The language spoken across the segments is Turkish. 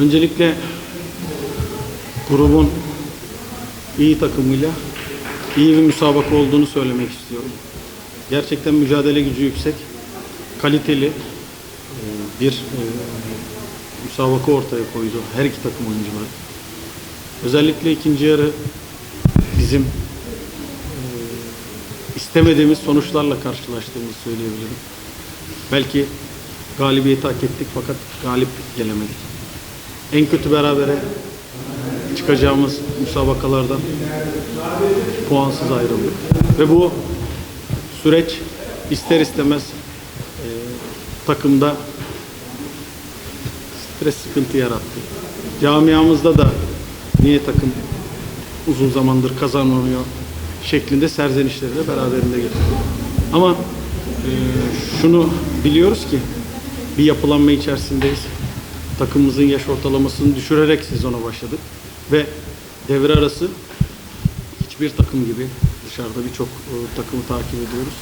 Öncelikle grubun iyi takımıyla iyi bir müsabaka olduğunu söylemek istiyorum. Gerçekten mücadele gücü yüksek, kaliteli e, bir e, müsabaka ortaya koydu her iki takım oyuncuları. Özellikle ikinci yarı bizim e, istemediğimiz sonuçlarla karşılaştığımızı söyleyebilirim. Belki galibiyeti hak ettik fakat galip gelemedik. En kötü berabere çıkacağımız müsabakalardan puansız ayrıldık. Ve bu süreç ister istemez e, takımda stres sıkıntı yarattı. Camiamızda da niye takım uzun zamandır kazanmıyor şeklinde serzenişleri de beraberinde getirdi. Ama e, şunu biliyoruz ki bir yapılanma içerisindeyiz. Takımımızın yaş ortalamasını düşürerek sezona başladık ve devre arası hiçbir takım gibi dışarıda birçok e, takımı takip ediyoruz.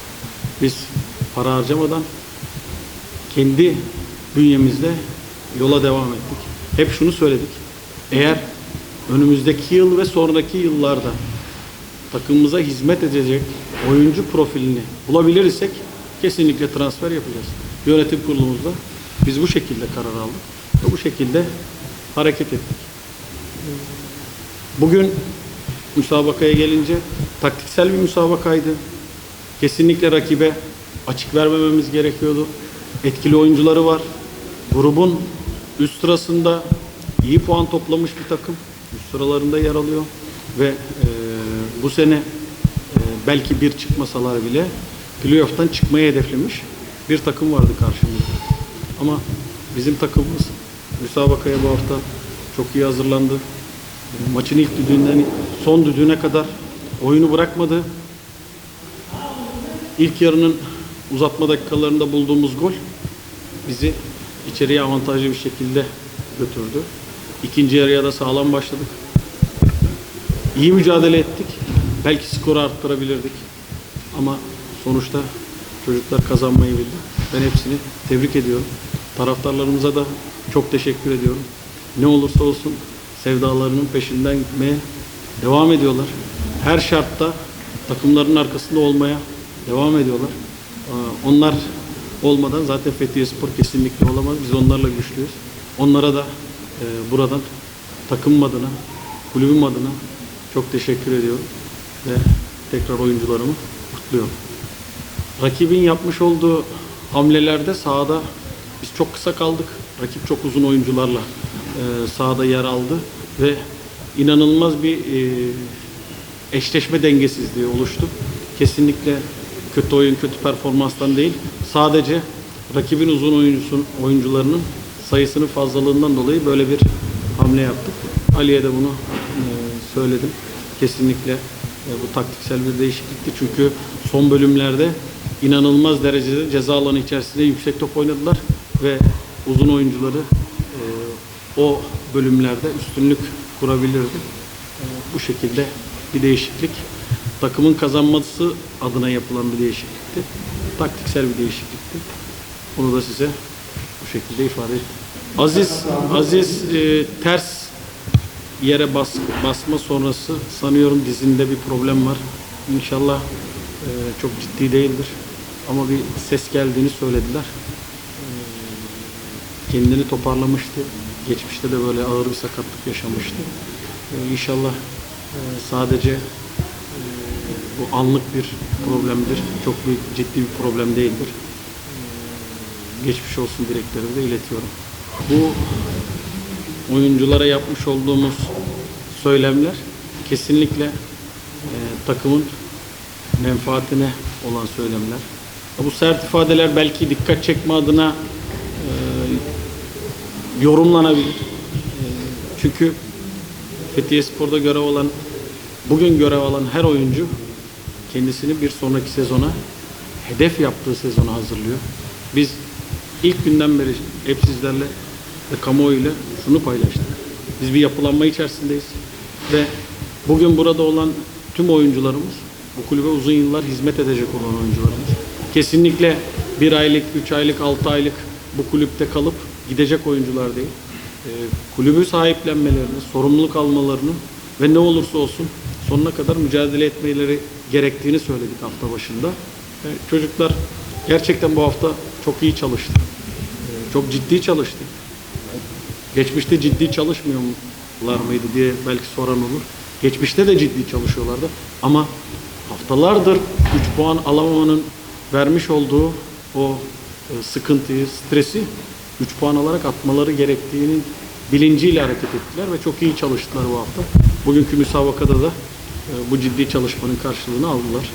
Biz para harcamadan kendi bünyemizde yola devam ettik. Hep şunu söyledik. Eğer önümüzdeki yıl ve sonraki yıllarda takımımıza hizmet edecek oyuncu profilini bulabilirsek kesinlikle transfer yapacağız. Yönetim kurulumuzda biz bu şekilde karar aldık bu şekilde hareket ettik. Bugün müsabakaya gelince taktiksel bir müsabakaydı. Kesinlikle rakibe açık vermememiz gerekiyordu. Etkili oyuncuları var. Grubun üst sırasında iyi puan toplamış bir takım. Üst sıralarında yer alıyor ve e, bu sene e, belki bir çıkmasalar bile playoff'tan çıkmayı hedeflemiş bir takım vardı karşımızda. Ama bizim takımımız müsabakaya bu hafta çok iyi hazırlandı. Maçın ilk düdüğünden son düdüğüne kadar oyunu bırakmadı. İlk yarının uzatma dakikalarında bulduğumuz gol bizi içeriye avantajlı bir şekilde götürdü. İkinci yarıya da sağlam başladık. İyi mücadele ettik. Belki skoru arttırabilirdik. Ama sonuçta çocuklar kazanmayı bildi. Ben hepsini tebrik ediyorum. Taraftarlarımıza da çok teşekkür ediyorum. Ne olursa olsun sevdalarının peşinden gitmeye devam ediyorlar. Her şartta takımların arkasında olmaya devam ediyorlar. Onlar olmadan zaten Fethiye Spor kesinlikle olamaz. Biz onlarla güçlüyüz. Onlara da e, buradan takımım adına, kulübüm adına çok teşekkür ediyorum. Ve tekrar oyuncularımı kutluyorum. Rakibin yapmış olduğu hamlelerde sahada biz çok kısa kaldık. Rakip çok uzun oyuncularla e, sahada yer aldı ve inanılmaz bir e, eşleşme dengesizliği oluştu. Kesinlikle kötü oyun, kötü performanstan değil. Sadece rakibin uzun oyuncusun, oyuncularının sayısının fazlalığından dolayı böyle bir hamle yaptık. Ali'ye de bunu e, söyledim. Kesinlikle e, bu taktiksel bir değişiklikti. Çünkü son bölümlerde inanılmaz derecede ceza alanı içerisinde yüksek top oynadılar ve uzun oyuncuları e, o bölümlerde üstünlük kurabilirdi. E, bu şekilde bir değişiklik. Takımın kazanması adına yapılan bir değişiklikti. Taktiksel bir değişiklikti. Bunu da size bu şekilde ifade ettim. Aziz, Aziz e, ters yere bas, basma sonrası sanıyorum dizinde bir problem var. İnşallah e, çok ciddi değildir. Ama bir ses geldiğini söylediler. Kendini toparlamıştı. Geçmişte de böyle ağır bir sakatlık yaşamıştı. E, inşallah e, sadece e, bu anlık bir problemdir. Çok büyük ciddi bir problem değildir. E, geçmiş olsun dileklerimi de iletiyorum. Bu oyunculara yapmış olduğumuz söylemler kesinlikle e, takımın menfaatine olan söylemler. Bu sert ifadeler belki dikkat çekme adına e, yorumlanabilir. Çünkü Fethiye Spor'da görev alan, bugün görev alan her oyuncu kendisini bir sonraki sezona hedef yaptığı sezona hazırlıyor. Biz ilk günden beri hep sizlerle ve kamuoyuyla şunu paylaştık. Biz bir yapılanma içerisindeyiz ve bugün burada olan tüm oyuncularımız bu kulübe uzun yıllar hizmet edecek olan oyuncularımız. Kesinlikle bir aylık, üç aylık, altı aylık bu kulüpte kalıp gidecek oyuncular değil. e, kulübü sahiplenmelerini, sorumluluk almalarını ve ne olursa olsun sonuna kadar mücadele etmeleri gerektiğini söyledik hafta başında. E, çocuklar gerçekten bu hafta çok iyi çalıştı. E, çok ciddi çalıştı. Geçmişte ciddi çalışmıyorlar mıydı diye belki soran olur. Geçmişte de ciddi çalışıyorlardı. Ama haftalardır 3 puan alamamanın vermiş olduğu o sıkıntıyı, stresi 3 puan alarak atmaları gerektiğinin bilinciyle hareket ettiler ve çok iyi çalıştılar bu hafta. Bugünkü müsabakada da e, bu ciddi çalışmanın karşılığını aldılar.